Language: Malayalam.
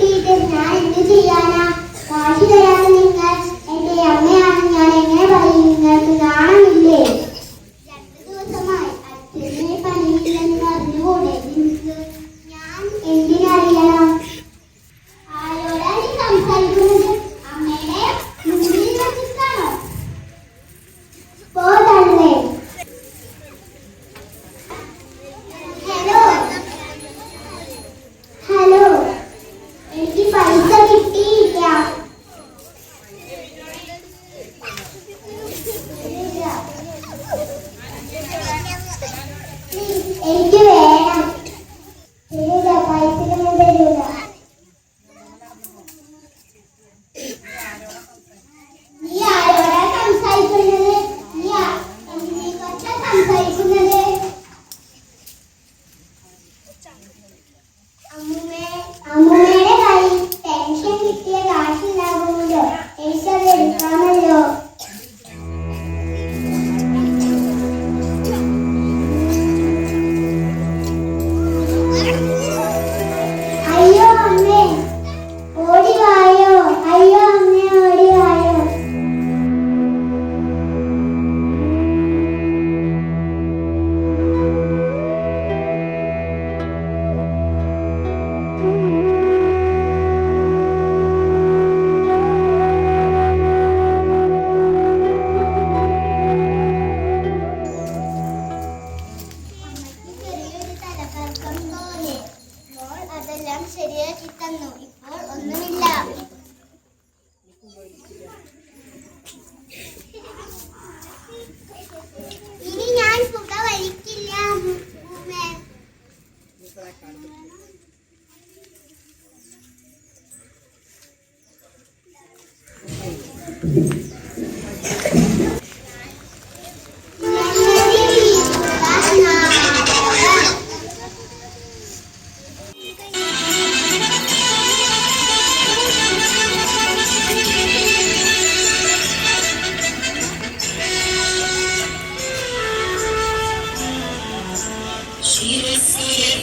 കിട്ടിയിട്ട് എന്ത് ചെയ്യും. Thank you. റെഡിയാക്കി തന്നു ഇപ്പോൾ ഒന്നുമില്ല ഇനി ഞാൻ പുക വലിക്കില്ല Thank you. Jesus.